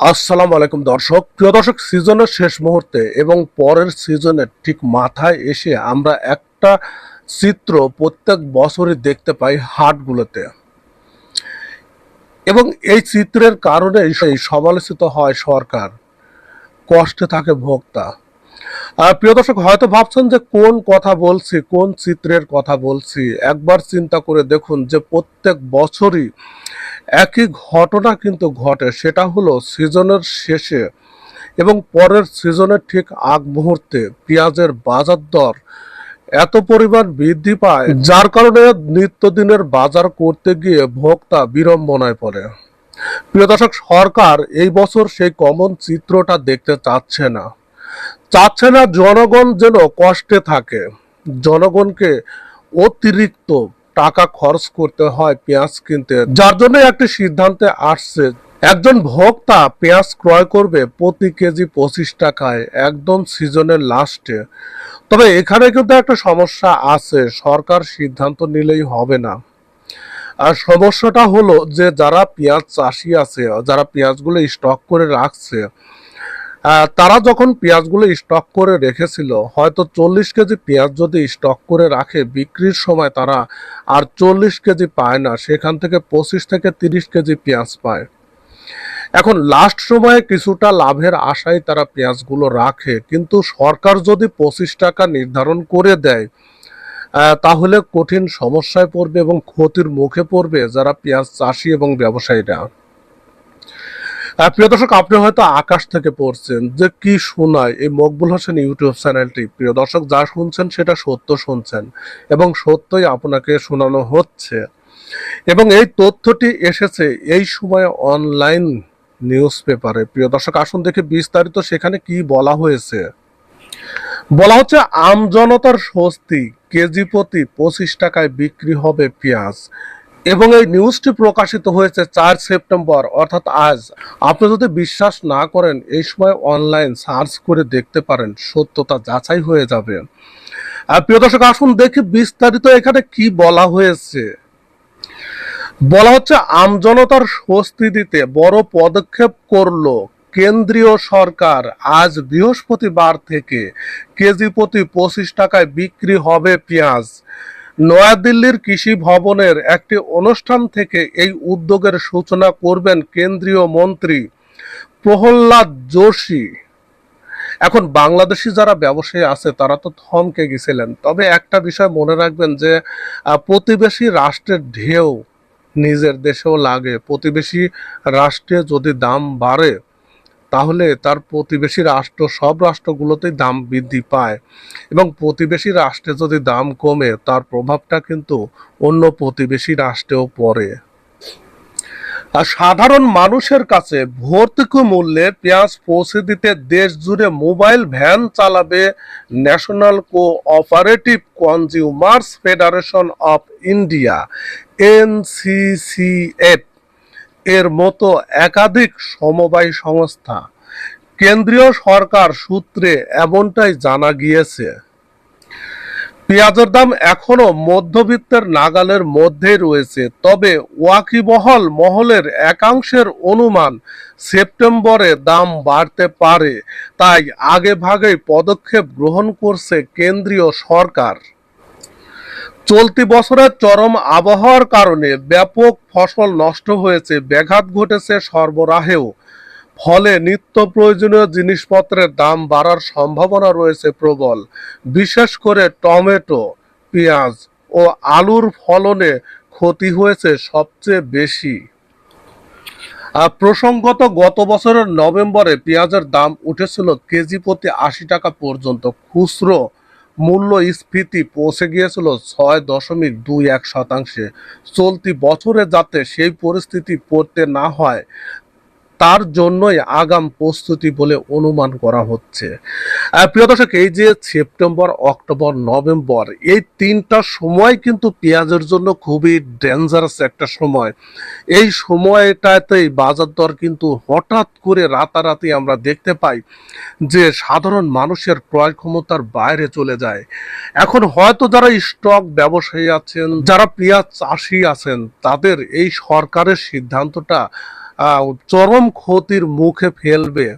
আসসালামু আলাইকুম দর্শক। প্রিয় দর্শক, সিজনের শেষ মুহূর্তে এবং পরের সিজনের ঠিক মাথায় এসে আমরা একটা চিত্র প্রত্যেক বছরই দেখতে পাই হাটগুলোতে। এবং এই চিত্রের কারণে সমালোচিত হয় সরকার। কষ্টে থাকে ভোক্তা। প্রিয় দর্শক, হয়তো ভাবছেন যে কোন কথা বলছি, কোন চিত্রের কথা বলছি? একবার চিন্তা করে দেখুন যে প্রত্যেক বছরই একই ঘটনা কিন্তু ঘটে। সেটা হলো সিজনের শেষে এবং পরের সিজনের ঠিক আগ মুহূর্তে পেঁয়াজের বাজার দর এত পরিমাণ বৃদ্ধি পায়, যার কারণে নিত্যদিনের বাজার করতে গিয়ে ভোক্তা বিড়ম্বনায় পড়ে। প্রিয় দর্শক, সরকার এই বছর সেই কমন চিত্রটা দেখতে চাচ্ছে না। চাচ্ছে না জনগণ যেন কষ্টে থাকে। জনগণকে অতিরিক্ত টাকা খরচ করতে হয় পেঁয়াজ কিনতে। যার জন্য একটি সিদ্ধান্তে আসছে, একজন ভোক্তা পেঁয়াজ ক্রয় করবে প্রতি কেজি পঁচিশ টাকায় একদম সিজনের লাস্টে। তবে এখানে কিন্তু একটা সমস্যা আছে, সরকার সিদ্ধান্ত নিলেই হবে না। আর সমস্যাটা হলো যে যারা পেঁয়াজ চাষি আছে, যারা পেঁয়াজগুলো স্টক করে রাখছে তারা যখন পেঁয়াজগুলো স্টক করে রেখেছিল, হয়তো চল্লিশ কেজি পেঁয়াজ যদি স্টক করে রাখে, বিক্রির সময় তারা আর চল্লিশ কেজি পায় না, সেখান থেকে পঁচিশ থেকে তিরিশ কেজি পেঁয়াজ পায়। এখন লাস্ট সময়ে কিছুটা লাভের আশায় তারা পেঁয়াজগুলো রাখে, কিন্তু সরকার যদি পঁচিশ টাকা নির্ধারণ করে দেয় তাহলে কঠিন সমস্যায় পড়বে এবং ক্ষতির মুখে পড়বে যারা পেঁয়াজ চাষি এবং ব্যবসায়ীরা। প্রিয় দর্শক, আপনি হয়তো আকাশ থেকে পড়ছেন। যে কি শোনায় এই মকবুল হোসেন ইউটিউব চ্যানেলটি? প্রিয় দর্শক, যা শুনছেন সেটা সত্য শুনছেন এবং সত্যই আপনাকে শোনানো হচ্ছে। এবং এই তথ্যটি এসেছে এই সময় অনলাইন নিউজ পেপারে। প্রিয় দর্শক, আসুন দেখে বিস্তারিত সেখানে কি বলা হয়েছে। বলা হচ্ছে, আমজনতার স্বস্তি কেজি প্রতি পঁচিশ টাকায় বিক্রি হবে পেঁয়াজ। এবং এই নিউজটি প্রকাশিত হয়েছে চার সেপ্টেম্বর, অর্থাৎ আজ। আপনি যদি বিশ্বাস না করেন, এই সময় অনলাইন সার্চ করে দেখতে পারেন, সত্যতা যাচাই হয়ে যাবে। প্রিয় দর্শক, আসুন দেখি বিস্তারিত এখানে কি বলা হয়েছে। বলা হচ্ছে আমজনতার স্বস্তি দিতে বড় পদক্ষেপ করল কেন্দ্রীয় সরকার। আজ বৃহস্পতিবার থেকে কেজি প্রতি পঁচিশ টাকায় বিক্রি হবে পেঁয়াজ। নয়াদিল্লির কৃষি ভবনের একটি অনুষ্ঠান থেকে এই উদ্যোগের সূচনা করবেন কেন্দ্রীয় মন্ত্রী প্রহ্লাদ যোশী। এখন বাংলাদেশি যারা ব্যবসায়ী আছে, তারা তো থমকে গেছিলেন। তবে একটা বিষয় মনে রাখবেন যে প্রতিবেশী রাষ্ট্রের ঢেউ নিজের দেশেও লাগে। প্রতিবেশী রাষ্ট্রে যদি দাম বাড়ে তাহলে তার প্রতিবেশী রাষ্ট্র, সব রাষ্ট্রগুলোতেই দাম বৃদ্ধি পায়। এবং প্রতিবেশী রাষ্ট্রে যদি দাম কমে, তার প্রভাবটা কিন্তু অন্য প্রতিবেশী রাষ্ট্রেও পড়ে। আর সাধারণ মানুষের কাছে ভর্তুকি মূল্যে পেঁয়াজ পৌঁছে দিতে দেশ জুড়ে মোবাইল ভ্যান চালাবে national cooperative consumers federation of India, NCCF. এর মতো একাধিক সমবায় সংস্থা কেন্দ্রীয় সরকার সূত্রে এমনটাই জানা গিয়েছে। পেঁয়াজের দাম এখনও মধ্যবিত্তের নাগালের মধ্যে রয়েছে, তবে ওয়াকিবহল মহলের একাংশের অনুমান সেপ্টেম্বরে দাম বাড়তে পারে। তাই আগে ভাগেই পদক্ষেপ গ্রহণ করছে কেন্দ্রীয় সরকার। চলতি বছরের চরম আবহাওয়ার কারণে ব্যাপক ফসল নষ্ট হয়েছে, ব্যাঘাত ঘটেছে সরবরাহেও। ফলে নিত্য প্রয়োজনীয় জিনিসপত্রের দাম বাড়ার সম্ভাবনা রয়েছে প্রবল। বিশেষ করে টমেটো, পেঁয়াজ ও আলুর ফলনে ক্ষতি হয়েছে সবচেয়ে বেশি। প্রসঙ্গত গত বছরের নভেম্বরে পেঁয়াজের দাম উঠেছিল কেজি প্রতি আশি টাকা পর্যন্ত। খুচরো মূল্যস্ফীতি পৌঁছে গিয়েছিল ছয় দশমিক দুই এক শতাংশে। চলতি বছরে যাতে সেই পরিস্থিতি পড়তে না হয় তার জন্যই আগাম প্রস্তুতি বলে অনুমান করা হচ্ছে। প্রিয় দর্শক, এই যে সেপ্টেম্বর, অক্টোবর, নভেম্বর, এই তিনটা সময় কিন্তু পেঁয়াজের জন্য খুবই ডেঞ্জারাস একটা সময়। এই সময়টাতেই বাজার দর কিন্তু হঠাৎ করে রাতারাতি আমরা দেখতে পাই যে সাধারণ মানুষের ক্রয় ক্ষমতার বাইরে চলে যায়। এখন হয়তো যারা স্টক ব্যবসায়ী আছেন, যারা পেঁয়াজ চাষি আছেন, তাদের এই সরকারের সিদ্ধান্তটা চরম ক্ষতির মুখে ফেলবে।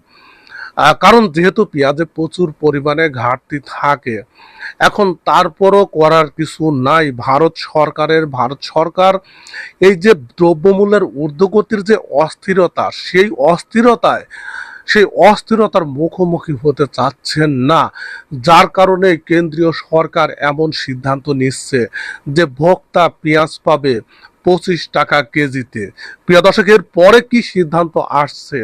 কারণ যেহেতু পেঁয়াজে প্রচুর পরিমাণে ঘাটতি থাকে, এখন তারপরও করার কিছু নাই। ভারত সরকারের, ভারত সরকার এই যে দ্রব্যমূল্যের ঊর্ধ্বগতির যে অস্থিরতা, সেই অস্থিরতায়, সেই অস্থিরতার মুখোমুখি হতে চাচ্ছেন না। যার কারণে কেন্দ্রীয় সরকার এমন সিদ্ধান্ত নিচ্ছে যে ভোক্তা পেঁয়াজ পাবে পঁচিশ টাকা কেজিতে। প্রিয় দর্শকের পরে কি সিদ্ধান্ত আসছে?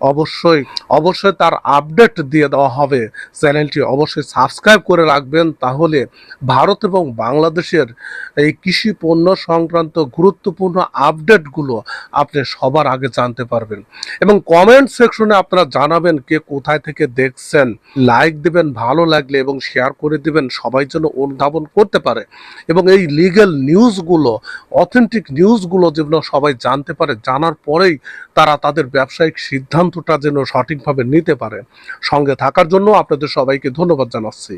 অবশ্যই অবশ্যই তার আপডেট দিয়ে দেওয়া হবে চ্যানেলটি। অবশ্যই সাবস্ক্রাইব করে রাখবেন তাহলে ভারত এবং বাংলাদেশের এই কৃষি পণ্য সংক্রান্ত গুরুত্বপূর্ণ আপডেটগুলো আপনি সবার আগে জানতে পারবেন। এবং কমেন্ট সেকশনে আপনারা জানাবেন কে কোথায় থেকে দেখছেন। লাইক দিবেন, ভালো লাগলে এবং শেয়ার করে দিবেন, সবাই যেন অনুধাবন করতে পারে। এবং এই লিগ্যাল নিউজগুলো অথেন্টিক নিউজগুলো যেগুলো সবাই জানতে পারে, জানার পরেই তারা তাদের ব্যবসায়িক সিদ্ধান্তটা যেন সঠিকভাবে নিতে পারে। সঙ্গে থাকার জন্য আপনাদের সবাইকে ধন্যবাদ জানাচ্ছি।